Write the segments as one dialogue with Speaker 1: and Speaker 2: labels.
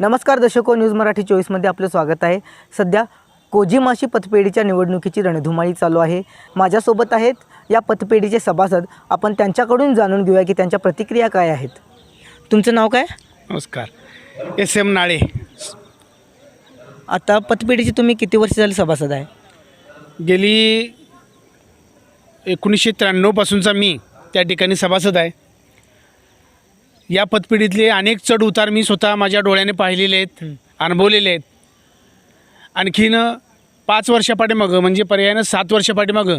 Speaker 1: नमस्कार दर्शको न्यूज मराठी चोवीसमध्ये आपलं स्वागत आहे. सध्या कोजिमाशी पतपेढीच्या निवडणुकीची रणधुमाळी चालू आहे. माझ्यासोबत आहेत या पतपेढीचे सभासद. आपण त्यांच्याकडून जाणून घेऊया की त्यांच्या प्रतिक्रिया काय आहेत. तुमचं नाव काय?
Speaker 2: नमस्कार. S M Nale.
Speaker 1: आता पतपेढीचे तुम्ही किती वर्ष झाले सभासद आहे?
Speaker 2: गेली एकोणीसशे त्र्याण्णवपासूनचा मी त्या ठिकाणी सभासद आहे. या पतपिढीतले अनेक चढ उतार मी स्वतः माझ्या डोळ्याने पाहिलेले आहेत अनुभवलेले आहेत. आणखीन पाच वर्षापाठीमागं म्हणजे पर्यायानं सात वर्षापाठीमागं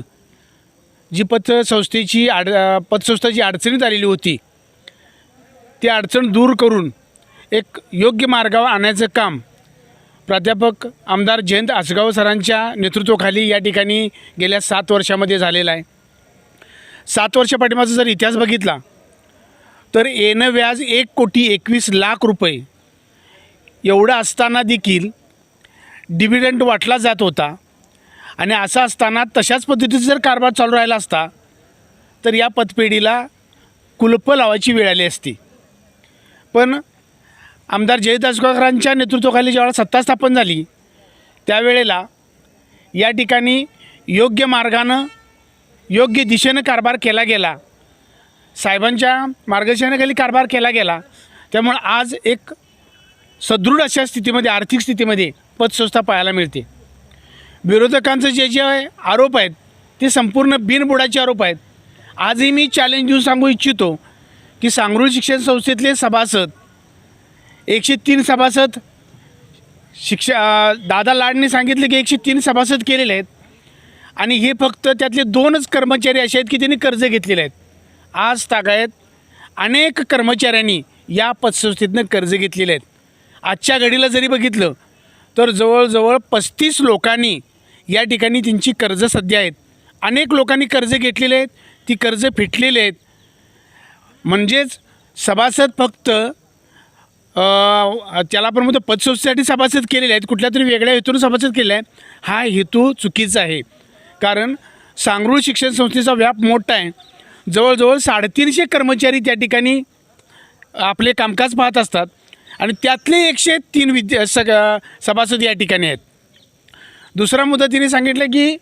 Speaker 2: जी पतसंस्थेची आड पतसंस्था जी अडचणीत आलेली होती ती अडचण दूर करून एक योग्य मार्गावर आणायचं काम प्राध्यापक आमदार जयंत आसगाव सरांच्या नेतृत्वाखाली या ठिकाणी गेल्या सात वर्षामध्ये झालेला आहे. सात वर्षा पाठीमागचा जर इतिहास बघितला तर येणं व्याज एक कोटी एकवीस लाख रुपये. एवढं असताना देखील डिव्हिडंड वाटला जात होता. आणि असं असताना तशाच पद्धतीचा जर कारभार चालू राहिला असता तर या पतपेढीला कुलप लावायची वेळ आली असती. पण आमदार जयदासगावकरांच्या नेतृत्वाखाली ज्यावेळेला सत्ता स्थापन झाली त्यावेळेला या ठिकाणी योग्य मार्गानं योग्य दिशेनं कारभार केला गेला. साहेबांच्या मार्गदर्शनाखाली कारभार केला गेला. त्यामुळं आज एक सदृढ अशा स्थितीमध्ये आर्थिक स्थितीमध्ये पतसंस्था पाहायला मिळते. विरोधकांचे जे जे आरोप आहेत ते संपूर्ण बिनबुडाचे आरोप आहेत. आजही मी चॅलेंज देऊन सांगू इच्छितो की सांगरूळ शिक्षण संस्थेतले सभासद एकशे तीन सभासद शिक्षा दादा लाडने सांगितले की एकशे तीन सभासद केलेले आहेत. आणि हे फक्त त्यातले दोनच कर्मचारी असे आहेत की त्यांनी कर्ज घेतलेले आहेत. आज तागायत अनेक कर्मचाऱ्यांनी या पतसंस्थेतनं कर्ज घेतलेले आहेत. आजच्या घडीला जरी बघितलं तर जवळजवळ पस्तीस लोकांनी या ठिकाणी त्यांची कर्ज सध्या आहेत. अनेक लोकांनी कर्ज घेतलेले आहेत. ती कर्ज फिटलेली आहेत. म्हणजेच सभासद फक्त त्याला आपण म्हणतो पतसंस्थेसाठी सभासद केलेले आहेत. कुठल्या तरी वेगळ्या हेतून सभासद केलेला आहेत. हा हेतू चुकीचा आहे. कारण सांगरूळ शिक्षण संस्थेचा व्याप मोठा आहे. जवळजवळ साडेतीनशे कर्मचारी त्या ठिकाणी आपले कामकाज पाहत असतात. आणि त्यातले एकशे तीन विद्या सग सभासद या ठिकाणी आहेत. दुसरा मुद्दा तिने सांगितलं की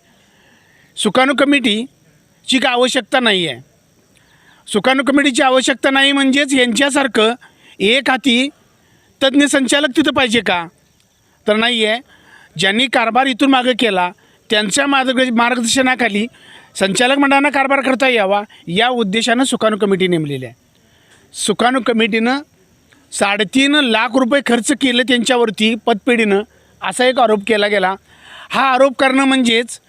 Speaker 2: सुकाणू कमिटीची का आवश्यकता नाही आहे सुकाणू कमिटीची आवश्यकता नाही म्हणजेच यांच्यासारखं एक हाती तज्ज्ञ संचालक तिथं पाहिजे का? तर नाही आहे ज्यांनी कारभार इथून मागं केला त्यांच्या मार्ग मार्गदर्शनाखाली संचालक मंडळानं कारभार करता यावा या उद्देशानं सुकाणू कमिटी नेमलेली आहे. सुकाणू कमिटीनं साडेतीन लाख रुपये खर्च केलं त्यांच्यावरती पतपेढीनं असा एक आरोप केला गेला. हा आरोप करणं म्हणजेच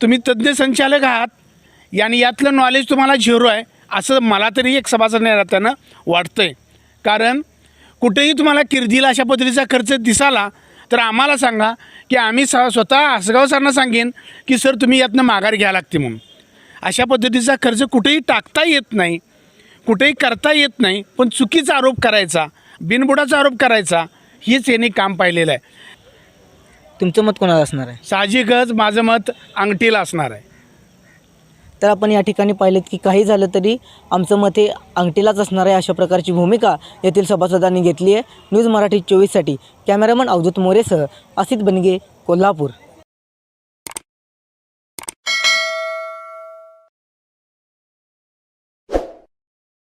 Speaker 2: तुम्ही तज्ज्ञ संचालक आहात आणि यातलं नॉलेज तुम्हाला झिरो आहे असं मला तरी एक सभासद नात्यानं वाटतं आहे कारण कुठेही तुम्हाला किर्दीला अशा पद्धतीचा खर्च दिसाला तर आम्हाला सांगा की आम्ही स स्वतः हसगाव सरना सांगेन की सर तुम्ही यातनं माघार घ्या लागते म्हणून. अशा पद्धतीचा खर्च कुठेही टाकता येत नाही कुठेही करता येत नाही पण चुकीचा आरोप करायचा बिनबुडाचा आरोप करायचा हेच यांनी काम पाहिलेलं आहे.
Speaker 1: तुमचं मत कोणाला असणार आहे?
Speaker 2: साहजिकच माझं मत अंगठीला असणार आहे.
Speaker 1: तर आपण या ठिकाणी पाहिलेत की काही झालं तरी आमचं मत हे अंगठीलाच असणार आहे अशा प्रकारची भूमिका येथील सभासदांनी घेतली आहे. न्यूज मराठी चोवीससाठी कॅमेरामन अवधूत मोरेसह असित बनगे कोल्हापूर.